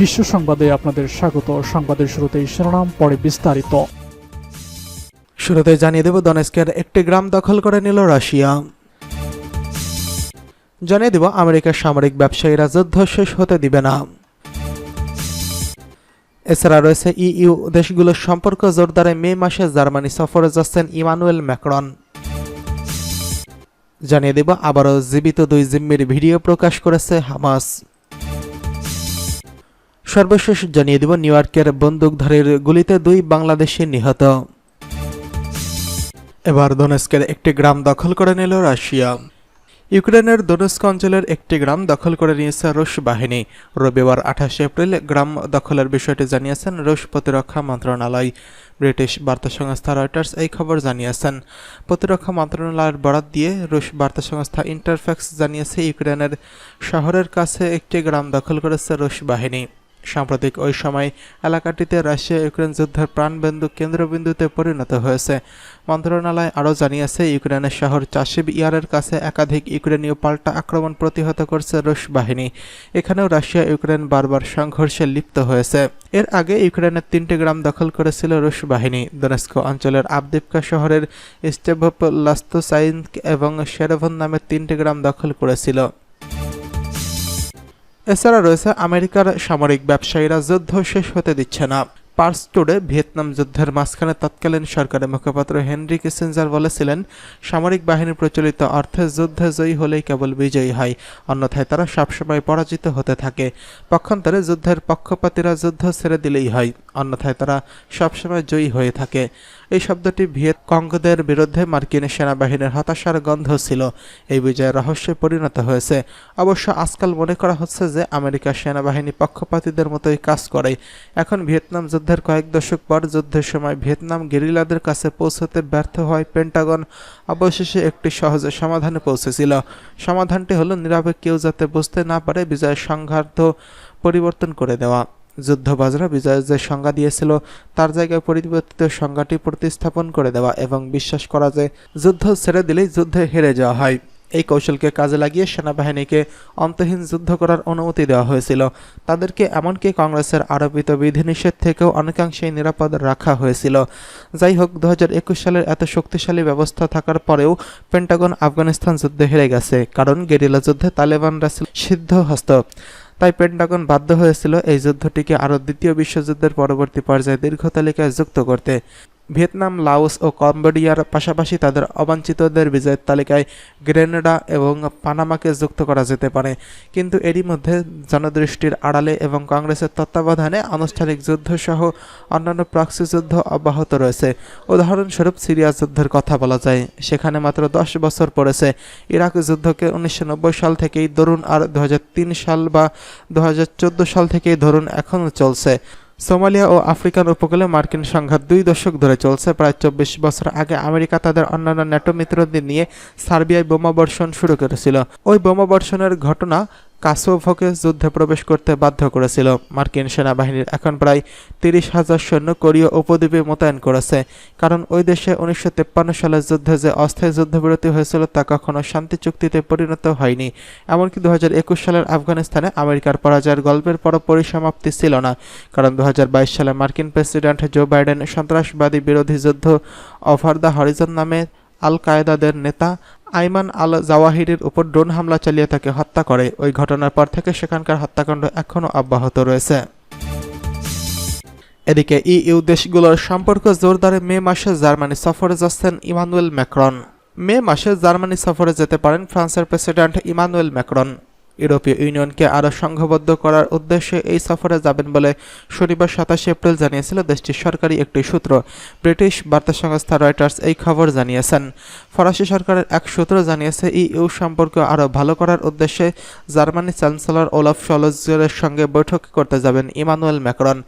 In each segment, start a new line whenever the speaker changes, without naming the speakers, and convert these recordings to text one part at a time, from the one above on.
বিশ্ব সংবাদে আপনাদের স্বাগত। সংবাদের শুরুতেই শিরোনাম, পরে বিস্তারিত।
শুরুতে জানিয়ে দেব দনেস্কের একটি গ্রাম দখল করে নিল রাশিয়া। জানিয়ে দেব, আমেরিকার সামরিক ব্যবসায়ীরা যুদ্ধ শেষ হতে দিবে না। এছাড়া রয়েছে ইইউ দেশগুলোর সম্পর্ক জোরদারে মে মাসে জার্মানি সফরে যাচ্ছেন ইমানুয়েল ম্যাক্রন। জানিয়ে দেব, আবারও জীবিত দুই জিম্মির ভিডিও প্রকাশ করেছে হামাস। সর্বশেষ জানিয়ে দেব নিউ ইয়র্কের বন্দুকধারীর গুলিতে দুই বাংলাদেশি নিহত। এবার দোনেস্কের একটি গ্রাম দখল করে নিল রাশিয়া। ইউক্রেনের দোনেস্ক অঞ্চলের একটি গ্রাম দখল করে নিয়েছে রুশ বাহিনী। রবিবার আঠাশে এপ্রিল গ্রাম দখলের বিষয়টি জানিয়েছেন রুশ প্রতিরক্ষা মন্ত্রণালয়। ব্রিটিশ বার্তা সংস্থা রয়টার্স এই খবর জানিয়েছেন। প্রতিরক্ষা মন্ত্রণালয়ের বরাত দিয়ে রুশ বার্তা সংস্থা ইন্টারফ্যাক্স জানিয়েছে ইউক্রেনের শহরের কাছে একটি গ্রাম দখল করেছে রুশ বাহিনী। সাম্প্রতিক ওই সময় এলাকাটিতে রাশিয়া ইউক্রেন যুদ্ধের প্রাণবিন্দু কেন্দ্রবিন্দুতে পরিণত হয়েছে। মন্ত্রণালয় আরও জানিয়েছে, ইউক্রেনের শহর চাষিব ইয়ারের কাছে একাধিক ইউক্রেনীয় পাল্টা আক্রমণ প্রতিহত করছে রুশ বাহিনী। এখানেও রাশিয়া ইউক্রেন বারবার সংঘর্ষে লিপ্ত হয়েছে। এর আগে ইউক্রেনের তিনটি গ্রাম দখল করেছিল রুশ বাহিনী, দোনেস্ক অঞ্চলের আবদিপকা শহরের স্টেভোপ্লাস্তোসাইন্ক এবং শেরভন নামের তিনটি গ্রাম দখল করেছিল। এছাড়া রয়েছে আমেরিকার সামরিক ব্যবসায়ীরা যুদ্ধ শেষ হতে দিচ্ছে না। পার্স টুডে ভিয়েতনাম যুদ্ধের মাঝখানে তৎকালীন সরকারের মুখপাত্র হেনরি কিসেঞ্জার বলেছিলেন, সামরিক বাহিনী প্রচলিত অর্থে যুদ্ধে জয়ী হলেই কেবল বিজয়ী হয়, অন্যথায় তারা সবসময় পরাজিত হতে থাকে। পক্ষান্তরে যুদ্ধের পক্ষপাতীরা যুদ্ধ ছেড়ে দিলেই হয়, অন্যথায় তারা সবসময় জয়ী হয়ে থাকে। এই শব্দটি ভিয়েত কঙ্গদের বিরুদ্ধে মার্কিন সেনাবাহিনীর হতাশার গন্ধ ছিল। এই বিজয়ের রহস্যে পরিণত হয়েছে। অবশ্য আজকাল মনে করা হচ্ছে যে আমেরিকার সেনাবাহিনী পক্ষপাতীদের মতোই কাজ করে। এখন ভিয়েতনাম যুদ্ধের কয়েক দশক পর যুদ্ধের সময় ভিয়েতনাম গেরিলাদের কাছে পৌঁছতে ব্যর্থ হয় পেন্টাগন। অবশেষে একটি সহজে সমাধানে পৌঁছেছিল। সমাধানটি হলো নীরবে কেউ যাতে বুঝতে না পারে বিজয়ের সংঘাত পরিবর্তন করে দেওয়া। যুদ্ধবাজরা বিজয়ের যে সংজ্ঞা দিয়েছিল, তার জায়গায় পরিবর্তিত সংজ্ঞাটি প্রতিস্থাপন করে দেওয়া এবং বিশ্বাস করা যে যুদ্ধ ছেড়ে দিলেই যুদ্ধে হেরে যাওয়া হয়। এই কৌশলকে কাজে লাগিয়ে সেনাবাহিনীকে অন্তহীন যুদ্ধ করার অনুমতি দেওয়া হয়েছিল। তাদেরকে এমনকি কংগ্রেসের আরোপিত বিধিনিষেধ থেকেও অনেকাংশেই নিরাপদ রাখা হয়েছিল। যাই হোক দু হাজার একুশ সালের এত শক্তিশালী ব্যবস্থা থাকার পরেও পেন্টাগন আফগানিস্তান যুদ্ধে হেরে গেছে, কারণ গেরিলা যুদ্ধে তালেবানরা ছিল সিদ্ধ হস্ত তাই পেন্টাগন বাধ্য হয়েছিল এই যুদ্ধটিকে আরও দ্বিতীয় বিশ্বযুদ্ধের পরবর্তী পর্যায়ে দীর্ঘ তালিকায় যুক্ত করতে। ভিয়েতনাম, লাওস ও কম্বোডিয়ার পাশাপাশি তাদের অবাঞ্ছিতদের বিজয়ের তালিকায় গ্রেনেডা এবং পানামাকে যুক্ত করা যেতে পারে। কিন্তু এরই মধ্যে জনদৃষ্টির আড়ালে এবং কংগ্রেসের তত্ত্বাবধানে আনুষ্ঠানিক যুদ্ধ সহ অন্যান্য প্রক্সি যুদ্ধ অব্যাহত রয়েছে। উদাহরণস্বরূপ সিরিয়া যুদ্ধের কথা বলা যায়। সেখানে মাত্র দশ বছর পড়েছে। ইরাক যুদ্ধকে উনিশশো নব্বই সাল থেকেই ধরুন আর দু হাজার তিন সাল বা দু হাজার চোদ্দ সাল থেকেই ধরুন এখনও চলছে। সোমালিয়া ও আফ্রিকান উপকূলে মার্কিন সংঘাত দুই দশক ধরে চলছে। প্রায় চব্বিশ বছর আগে আমেরিকা তাদের অন্যান্য ন্যাটো মিত্রদের নিয়ে সার্বিয়ায় বোমাবর্ষণ শুরু করেছিল। ওই বোমা বর্ষণের ঘটনা কাসোভোকে যুদ্ধে প্রবেশ করতে বাধ্য করেছিল। মার্কিন সেনাবাহিনীর এখন প্রায় তিরিশ হাজার সৈন্য কোরীয় উপদ্বীপে মোতায়েন করেছে। কারণ ওই দেশে উনিশশো সালের যুদ্ধে যে অস্থায়ী যুদ্ধবিরতি হয়েছিল তা কখনো শান্তি চুক্তিতে পরিণত হয়নি। এমনকি দু হাজার একুশ সালের আফগানিস্তানে আমেরিকার পরাজয়ের গল্পের পর পরিসমাপ্তি ছিল না। কারণ দু হাজার বাইশ সালে মার্কিন প্রেসিডেন্ট জো বাইডেন সন্ত্রাসবাদী বিরোধী যুদ্ধ অফার দ্য হরিজন নামে আল কায়েদাদের নেতা আইমান আল জাওয়াহিরের উপর ড্রোন হামলা চালিয়ে তাকে হত্যা করে। ওই ঘটনার পর থেকে সেখানকার হত্যাকাণ্ড এখনও অব্যাহত রয়েছে। এদিকে ইউ দেশগুলোর সম্পর্ক জোরদারে মে মাসে জার্মানি সফরে যাচ্ছেন ইমানুয়েল ম্যাক্রন। মে মাসে জার্মানি সফরে যেতে পারেন ফ্রান্সের প্রেসিডেন্ট ইমানুয়েল ম্যাক্রন। ইউরোপীয় ইউনিয়নকে আরও সংঘবদ্ধ করার উদ্দেশ্যে এই সফরে যাবেন বলে শনিবার সাতাশে এপ্রিল জানিয়েছিল দেশটির সরকারি একটি সূত্র। ব্রিটিশ বার্তা সংস্থা রয়টার্স এই খবর জানিয়েছেন। ফরাসি সরকারের এক সূত্র জানিয়েছে, ইইউ সম্পর্ক আরও ভালো করার উদ্দেশ্যে জার্মানি চ্যান্সেলর ওলাফ সলজের সঙ্গে বৈঠক করতে যাবেন ইমানুয়েল ম্যাক্রন।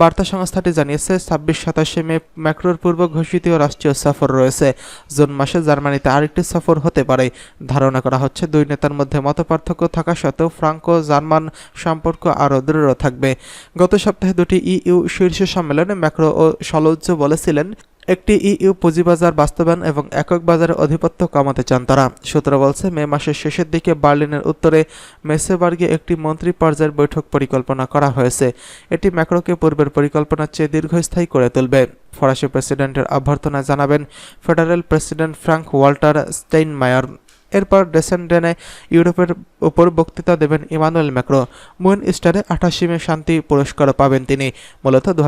বার্তা সংস্থাটি জানিয়েছে, ছাব্বিশ সাতাশে মে ম্যাক্রোর পূর্ব ঘোষিত রাষ্ট্রীয় সফর রয়েছে। জুন মাসে জার্মানিতে আরেকটি সফর হতে পারে। ধারণা করা হচ্ছে, দুই নেতার মধ্যে মতপার্থক্য থাকা সত্ত্বেও ফ্রাঙ্কো জার্মান সম্পর্ক আরও দৃঢ় থাকবে। গত সপ্তাহে দুটি ইইউ শীর্ষ সম্মেলনে ম্যাক্রো ও সলজ্জ বলেছিলেন, একটি ইইউ পুঁজিবাজার বাস্তবায়ন এবং একক বাজারের আধিপত্য কমাতে চান তারা। সূত্র বলছে, মে মাসের শেষের দিকে বার্লিনের উত্তরে মেসেবার্গে একটি মন্ত্রী পর্যায়ের বৈঠক পরিকল্পনা করা হয়েছে। এটি ম্যাক্রোকে পূর্বের পরিকল্পনার চেয়ে দীর্ঘস্থায়ী করে তুলবে। ফরাসি প্রেসিডেন্টের অভ্যর্থনা জানাবেন, federal president Frank Walter Steinmeier এরপর ডেসেন্ডেনে ইউরোপের উপর বক্তৃতা দেবেন ইমানুয়েল ম্যাক্রো। মুন স্টারে আঠাশি মে শান্তি পুরস্কার পাবেন তিনি। মূলত দু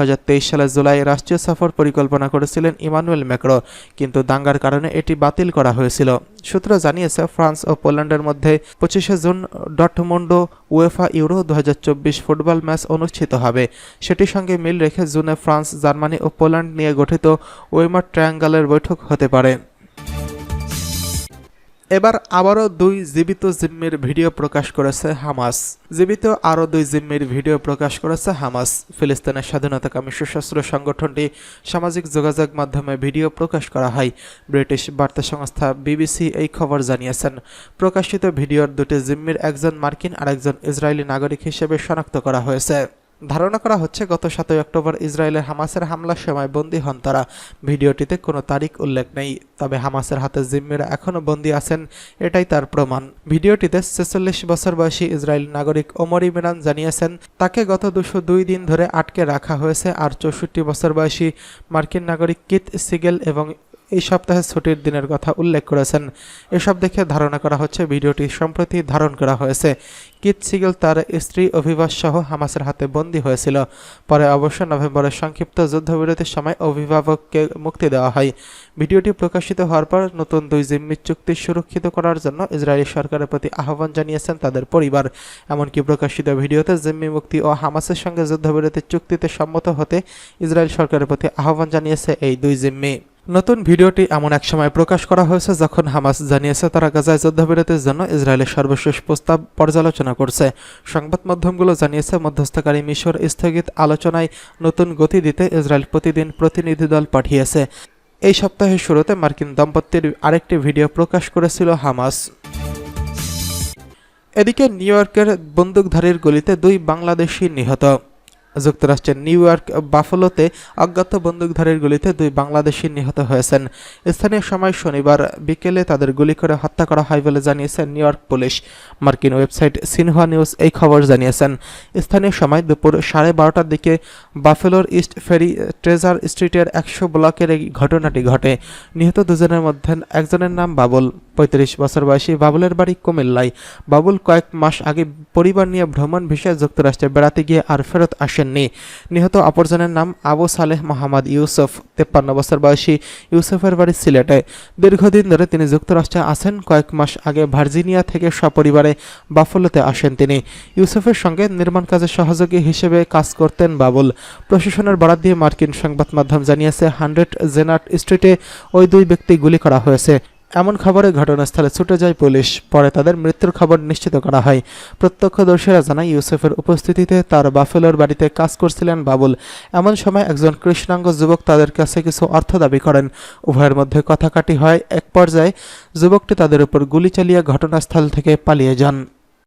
সালের জুলাই রাষ্ট্রীয় সফর পরিকল্পনা করেছিলেন ইমানুয়েল ম্যাক্রো, কিন্তু দাঙ্গার কারণে এটি বাতিল করা হয়েছিল। সূত্র জানিয়েছে, ফ্রান্স ও পোল্যান্ডের মধ্যে পঁচিশে জুন ডটমুন্ডো উয়েফা ইউরো দু হাজার চব্বিশ ফুটবল ম্যাচ অনুষ্ঠিত হবে। সেটির সঙ্গে মিল রেখে জুনে ফ্রান্স, জার্মানি ও পোল্যান্ড নিয়ে গঠিত ওয়েমার ট্রায়াঙ্গলের বৈঠক হতে পারে। এবার আবারও দুই জীবিত জিম্মির ভিডিও প্রকাশ করেছে হামাস। জীবিত আরও দুই জিম্মির ভিডিও প্রকাশ করেছে হামাস। ফিলিস্তিনের স্বাধীনতাকামী সশস্ত্র সংগঠনটি সামাজিক যোগাযোগ মাধ্যমে ভিডিও প্রকাশ করা হয়। ব্রিটিশ বার্তা সংস্থা বিবিসি এই খবর জানিয়েছেন। প্রকাশিত ভিডিওর দুটি জিম্মির একজন মার্কিন আর একজন ইসরায়েলি নাগরিক হিসেবে শনাক্ত করা হয়েছে। ধারণা করা হচ্ছে, গত সাতই অক্টোবর ইসরায়েলের হামাসের হামলার সময় বন্দী হন তারা। ভিডিওটিতে কোনো তারিখ উল্লেখ নেই, তবে হামাসের হাতে জিম্মিরা এখনও বন্দী আছেন, এটাই তার প্রমাণ। ভিডিওটিতে ছেচল্লিশ বছর বয়সী ইসরায়েল নাগরিক ওমর ইমরান জানিয়েছেন, তাকে গত দুশো দুই দিন ধরে আটকে রাখা হয়েছে, আর চৌষট্টি বছর বয়সী মার্কিন নাগরিক কিত সিগেল এবং এই সপ্তাহে ছুটির দিনের কথা উল্লেখ করেছেন। এসব দেখে ধারণা করা হচ্ছে ভিডিওটি সম্প্রতি ধারণ করা হয়েছে। কিত সিগেল তার স্ত্রী অভিবাস সহ হামাসের হাতে বন্দী হয়েছিল। পরে অবশ্য নভেম্বরের সংক্ষিপ্ত যুদ্ধবিরতির সময় অভিভাবককে মুক্তি দেওয়া হয়। ভিডিওটি প্রকাশিত হওয়ার পর নতুন দুই জিম্মি চুক্তি সুরক্ষিত করার জন্য ইসরায়েলি সরকারের প্রতি আহ্বান জানিয়েছেন তাদের পরিবার। এমনকি প্রকাশিত ভিডিওতে জিম্মি মুক্তি ও হামাসের সঙ্গে যুদ্ধবিরতির চুক্তিতে সম্মত হতে ইসরায়েল সরকারের প্রতি আহ্বান জানিয়েছে এই দুই জিম্মি। নতুন ভিডিওটি এমন এক সময় প্রকাশ করা হয়েছে যখন হামাস জানিয়েছে তারা গাজায় যুদ্ধবিরতির জন্য ইসরায়েলের সর্বশেষ প্রস্তাব পর্যালোচনা করছে। সংবাদ মাধ্যমগুলো জানিয়েছে মধ্যস্থকারী মিশর স্থগিত আলোচনায় নতুন গতি দিতে ইসরায়েল প্রতিদিন প্রতিনিধি দল পাঠিয়েছে। এই সপ্তাহের শুরুতে মার্কিন দম্পতির আরেকটি ভিডিও প্রকাশ করেছিল হামাস। এদিকে নিউ ইয়র্কের বন্দুকধারীর গুলিতে দুই বাংলাদেশি নিহত। যুক্তরাষ্ট্রের নিউ ইয়র্ক বাফলোতে অজ্ঞাত বন্দুকধারীর গুলিতে দুই বাংলাদেশি নিহত হয়েছেন। স্থানীয় সময় শনিবার বিকেলে তাদের গুলি করে হত্যা করা হয় বলে জানিয়েছে নিউ ইয়র্ক পুলিশ। মার্কিন ওয়েবসাইট সিনহুয়া নিউজ এই খবর জানিয়েছেন। স্থানীয় সময় দুপুর সাড়ে বারোটার দিকে বাফেলোর ইস্ট ফেরি, ট্রেজার স্ট্রিটের একশো ব্লকের এই ঘটনাটি ঘটে। নিহত দুজনের মধ্যে একজনের নাম বাবুল। পঁয়ত্রিশ বছর বয়সী বাবুলের বাড়ি কুমিল্লায়। বাবুল কয়েক মাস আগে পরিবার নিয়ে ভ্রমণ ভিসায় যুক্তরাষ্ট্রে বেড়াতে গিয়ে আর ফেরত আসেননি। নিহত অপরজনের নাম আবু সালেহ মোহাম্মদ ইউসুফ, তেপ্পান্ন বছর বয়সী ইউসুফের বাড়ি সিলেটে। দীর্ঘদিন ধরে তিনি যুক্তরাষ্ট্রে আছেন। কয়েক মাস আগে ভার্জিনিয়া থেকে সপরিবারে বাফলোতে আসেন তিনি। ইউসুফের সঙ্গে নির্মাণ কাজে সহযোগী হিসেবে কাজ করতেন বাবুল। প্রশাসনের বরাদ দিয়ে মার্কিন সংবাদ মাধ্যম জানিয়েছে, হান্ড্রেড জেনার্ট স্ট্রিটে ওই দুই ব্যক্তি গুলি করা হয়েছে। এমন খবরে ঘটনাস্থলে ছুটে যায় পুলিশ। পরে তাদের মৃত্যুর খবর নিশ্চিত করা হয়। প্রত্যক্ষদর্শীরা জানায়, ইউসুফের উপস্থিতিতে তার বাফেলোর বাড়িতে কাজ করছিলেন বাবুল। এমন সময় একজন কৃষ্ণাঙ্গ যুবক তাদের কাছে কিছু অর্থ দাবি করেন। উভয়ের মধ্যে কথাকাটি হয়। এক পর্যায়ে যুবকটি তাদের উপর গুলি চালিয়ে ঘটনাস্থল থেকে পালিয়ে যান।